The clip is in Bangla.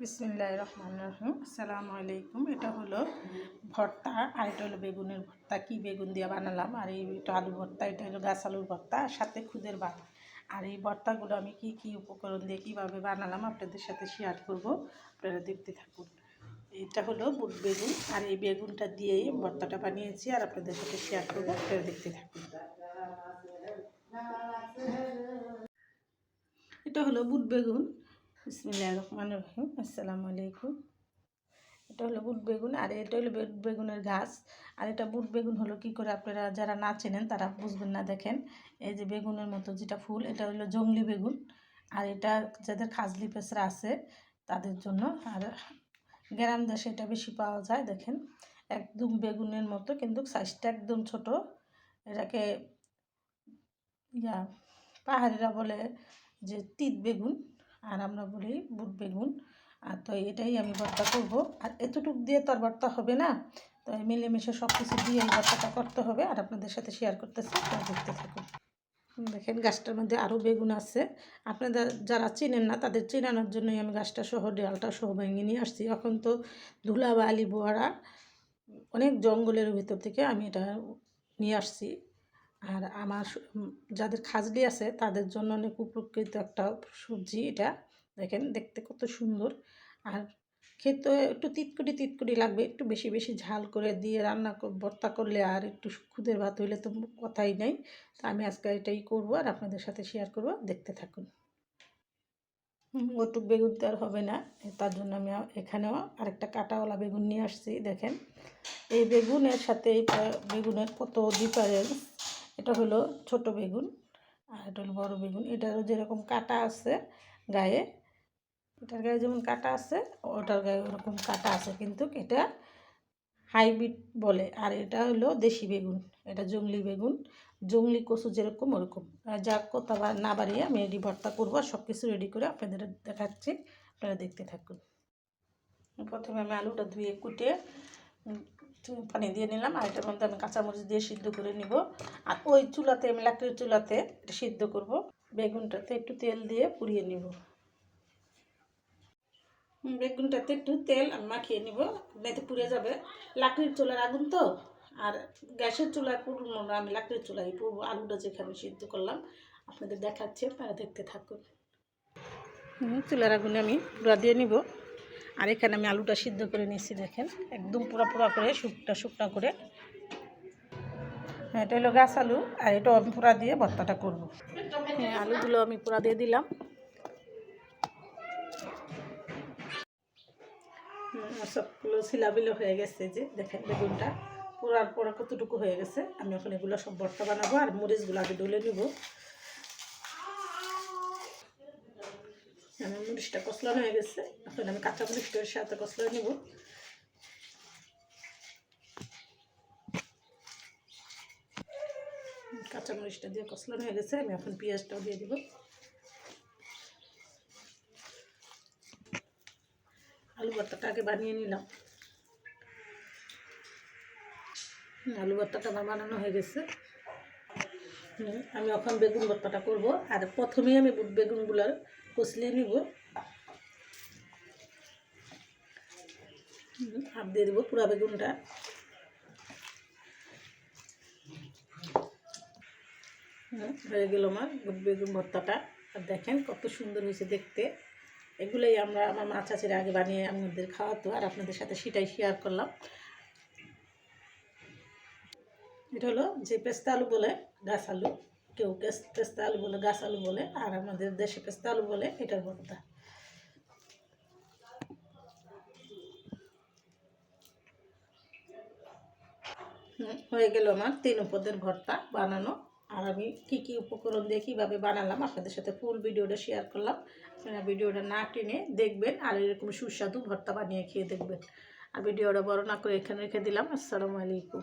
বিসমিল্লাহ রহমান রহিম আসসালামু আলাইকুম এটা হলো ভর্তা, আর এটা হলো বেগুনের ভর্তা। কি বেগুন দিয়ে বানালাম? আর এই এটা আলু ভর্তা, এটা হলো গাছ আলুর ভর্তা, আর সাথে খুদের ভাত আর এই ভর্তাগুলো আমি কি কি উপকরণ দিয়ে কীভাবে বানালাম আপনাদের সাথে শেয়ার করব, আপনারা দেখতে থাকুন। এটা হলো বুট বেগুন, আর এই বেগুনটা দিয়েই ভর্তাটা বানিয়েছি, আর আপনাদের সাথে শেয়ার করব, আপনারা দেখতে থাকুন। এটা হলো বুট বেগুন বিসমিল্লাহ রহমান রহিম। আসসালামু আলাইকুম এটা হলো বুট বেগুন, আর এটা হলো বুট বেগুনের গাছ। আর এটা বুট বেগুন হলো কি করে আপনারা যারা না চেনেন, তারা বুঝবেন না। দেখেন, এই যে বেগুনের মতো যেটা ফুল, এটা হলো জংলি বেগুন। আর এটা যাদের খাজলি পেঁচড়া আছে, তাদের জন্য। আর গ্রাম দেশে এটা বেশি পাওয়া যায়, দেখেন। একদম বেগুনের মতো, কিন্তু সাইজটা একদম ছোট। এটাকে ইয়া, পাহাড়িরা বলে যে তিত বেগুন। আর আমরা বলি বুট বেগুন। আর তো এটাই আমি ভর্তা করব। আর এতটুক দিয়ে তো আর ভর্তা হবে না। তো মিলেমিশে সব কিছু দিয়ে এই ভর্তাটা করতে হবে। আর আপনাদের সাথে শেয়ার করতেছি, আপনারা দেখতে থাকুন। দেখেন গাছটার মধ্যে আরও বেগুন আছে। আপনাদের যারা চেনেন না, তাদের চেনানোর জন্যই আমি গাছটা সহ ডালটা সহ ভেঙে নিয়ে আসছি। এখন তো ধুলা বা আলি অনেক জঙ্গলের ভিতর থেকে আমি এটা নিয়ে আসছি। আর আমার যাদের খাজলি আছে তাদের জন্য অনেক উপকৃত একটা সবজি এটা। দেখেন দেখতে কত সুন্দর। আর খেতে একটু তিতকুটি তিতকুটি লাগবে, একটু বেশি বেশি ঝাল করে দিয়ে রান্না ভর্তা করলে আর একটু খুদের ভাত হইলে তো কথাই নেই। তো আমি আজকে এটাই করব আর আপনাদের সাথে শেয়ার করব। দেখতে থাকুন। ওটুক বেগুন তো আর হবে না। তার জন্য আমি এখানেও আরেকটা কাঁটাওয়ালা বেগুন নিয়ে আসছি। দেখেন, এই বেগুনের সাথে এই বেগুনের কত ডিফারেন্স এটা হলো ছোট বেগুন আর এটা হলো বড় বেগুন। এটারও যেরকম কাটা আছে গায়ে, এটার গায়ে যেমন কাটা আছে, ওটার গায়ে ওরকম কাটা আছে। কিন্তু এটা হাইব্রিড বলে। আর এটা হলো দেশি বেগুন, এটা জংলি বেগুন, জংলি কচু যেরকম ওরকম। যা কথা না বাড়িয়ে আমি রেডি ভর্তা করব সব কিছু রেডি করে আপনাদের দেখাচ্ছি, আপনারা দেখতে থাকুন। প্রথমে আমি আলুটা ধুয়ে কুটে পানি দিয়ে নিলাম, আর এটার মধ্যে আমি কাঁচামরিচ দিয়ে সিদ্ধ করে নিব। আর ওই চুলাতে আমি লাকড়ির চুলাতে সিদ্ধ করব। বেগুনটাতে একটু তেল দিয়ে পুড়িয়ে নিব। বেগুনটাতে একটু তেল আমি মাখিয়ে নিব এতে পুড়ে যাবে। লাকড়ির চুলার আগুন তো, আর গ্যাসের চুলায় পুরবো না, আমি লাকড়ির চুলায় পুরবো আলুটা যেখানে সিদ্ধ করলাম, আপনাদের দেখাচ্ছি, আপনারা দেখতে থাকুন। চুলার আগুনে আমি পুরা দিয়ে নিব। আর এখানে আমি আলুটা সিদ্ধ করে নিয়েছি, দেখেন। একদম পুরা পুরা করে শুকটা শুকটা করে। হ্যাঁ এটা হলো গাছ আলু, আর এটা আমি পুরা দিয়ে ভর্তাটা করব। হ্যাঁ আলুগুলো আমি পুরা দিয়ে দিলাম। আর সবগুলো শিলাবিলো হয়ে গেছে যে, দেখেন বেগুনটা পোড়ার পরে কতটুকু হয়ে গেছে। আমি এখন এগুলো সব ভর্তা বানাবো, আর মরিচগুলো আগে ডলে নিব। আমার মরিচটা কষলানো হয়ে গেছে। এখন আমি কাঁচা মরিচটার সাথে কষলা নিব। কাঁচা মরিচটা দিয়ে কষলানো হয়ে গেছে, আমি এখন পেঁয়াজটাও দিয়ে দিব। আলু ভর্তাটা আগে বানিয়ে নিলাম। আলু ভর্তাটা বানানো হয়ে গেছে। আমি এখন বেগুন ভর্তাটা করব। আর প্রথমেই আমি বেগুনগুলোর কষলিয়ে নিব। হাফ দিয়ে দেবো পুরা বেগুনটা। হয়ে গেল আমার বেগুন ভর্তাটা। আর দেখেন কত সুন্দর হয়েছে দেখতে। এগুলোই আমরা আমার মা চাচির আগে বানিয়ে আমাদের খাওয়াতো, আর আপনাদের সাথে সেটাই শেয়ার করলাম। এটা হলো যে পেস্তা আলু বলে, গাছ আলু, কেউ পেস্তা আলু বলে, গাছ আলু বলে, আর আমাদের দেশে পেস্তা আলু বলে, এটার ভর্তা। হয়ে গেল আমার তিন উপদের ভর্তা বানানো। আর আমি কী কী উপকরণ দিয়ে কীভাবে বানালাম, আপনাদের সাথে ফুল ভিডিওটা শেয়ার করলাম। আপনারা ভিডিওটা না টেনে দেখবেন, আর এরকম সুস্বাদু ভর্তা বানিয়ে খেয়ে দেখবেন। আর ভিডিওটা বড় না করে এখানে রেখে দিলাম। আসসালামু আলাইকুম।